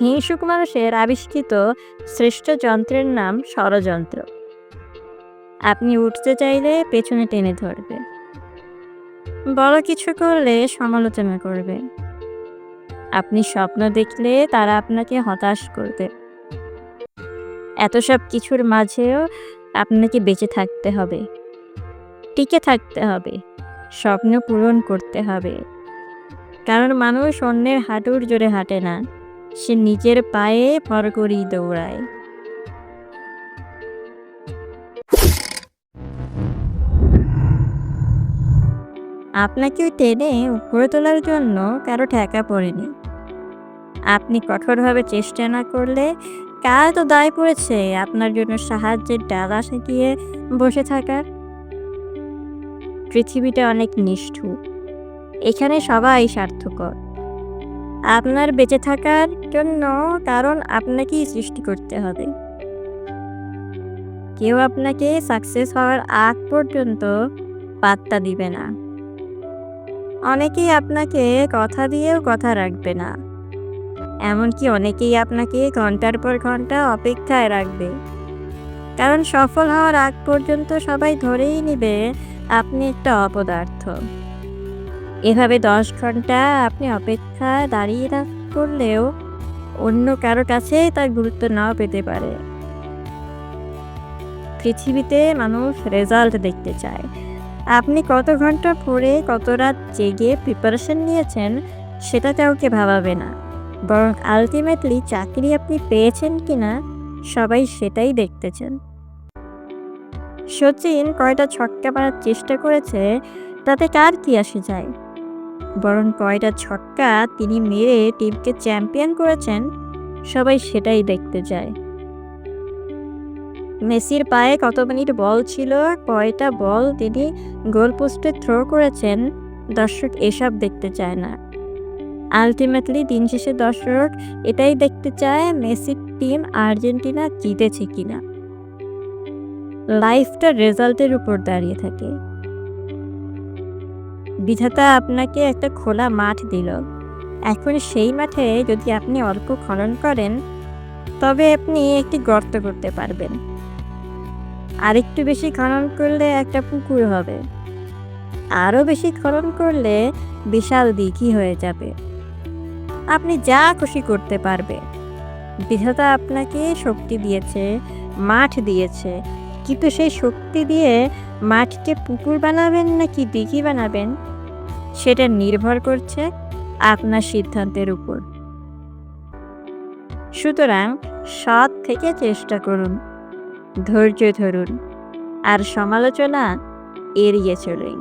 হিংসুক মানুষের আবিষ্কৃত শ্রেষ্ঠ যন্ত্রের নাম ষড়যন্ত্র। আপনি উঠতে চাইলে পেছনে টেনে ধরবে। বড় কিছু করলে সমালোচনা করবে। আপনি স্বপ্ন দেখলে তারা আপনাকে হতাশ করবে। এত সব কিছুর মাঝেও আপনাকে বেঁচে থাকতে হবে। টিকে থাকতে হবে। স্বপ্ন পূরণ করতে হবে। কারণ মানুষ অন্যের হাঁটুর জোরে হাঁটে না। সে নিজের পায়ে ভর করেই দৌড়ায়। আপনাকেও টেনে উপরে তোলার জন্য কারও ঠেকা পড়েনি। আপনি কঠোরভাবে চেষ্টা না করলে কার তো দায় পড়েছে আপনার জন্য সাহায্যের ডালা সাজিয়ে বসে থাকার। পৃথিবীটা অনেক নিষ্ঠুর। এখানে সবাই স্বার্থকর আপনার বেঁচে থাকার জন্য কারণ আপনাকেই সৃষ্টি করতে হবে। কেউ আপনাকে সাকসেস হওয়ার আগ পর্যন্ত পাত্তা দিবে না। অনেকেই আপনাকে কথা দিয়েও কথা রাখবে না। এমনকি অনেকেই আপনাকে ঘণ্টার পর ঘণ্টা অপেক্ষায় রাখবে। কারণ সফল হওয়ার আগ পর্যন্ত সবাই ধরেই নেবে আপনি একটা অপদার্থ। এভাবে দশ ঘণ্টা আপনি অপেক্ষায় দাঁড়িয়ে করলেও অন্য কারও কাছে তার গুরুত্ব নাও পেতে পারে। পৃথিবীতে মানুষ রেজাল্ট দেখতে চায়। আপনি কত ঘণ্টা পরে কত রাত জেগে প্রিপারেশন নিয়েছেন সেটা কাউকে ভাবাবে না। বরং আলটিমেটলি চাকরি আপনি পেয়েছেন কি না সবাই সেটাই দেখতেছেন সচিন কয়টা ছক্কা মারার চেষ্টা করেছে তাতে কার কি আসে যায়? বরং কয়টা ছক্কা তিনি মেরে টিমকে চ্যাম্পিয়ন করেছেন, সবাই সেটাই দেখতে চায় মেসির পায়ে কত মিনিট বল ছিল, কয়টা বল তিনি গোল পোস্টে থ্রো করেছেন, দর্শক এসব দেখতে চায় না। আলটিমেটলি দিন শেষে দর্শক এটাই দেখতে চায় মেসির টিম আর্জেন্টিনা জিতেছে কিনা। লাইফটা রেজাল্টের উপর দাঁড়িয়ে থাকে। বিধাতা আপনাকে একটা খোলা মাঠ দিল। এখন সেই মাঠে যদি আপনি অল্প খনন করেন, তবে আপনি একটি গর্ত করতে পারবেন। আরেকটু বেশি খনন করলে একটা পুকুর হবে। আরও বেশি খনন করলে বিশাল দিঘি হয়ে যাবে। আপনি যা খুশি করতে পারবে। বিধাতা আপনাকে শক্তি দিয়েছে, মাঠ দিয়েছে। কিন্তু সেই শক্তি দিয়ে মাঠকে পুকুর বানাবেন নাকি দিঘি বানাবেন সেটা নির্ভর করছে আপনার সিদ্ধান্তের উপর সুতরাং সৎ থেকে চেষ্টা করুন, ধৈর্য ধরুন, আর সমালোচনা এড়িয়ে চলুন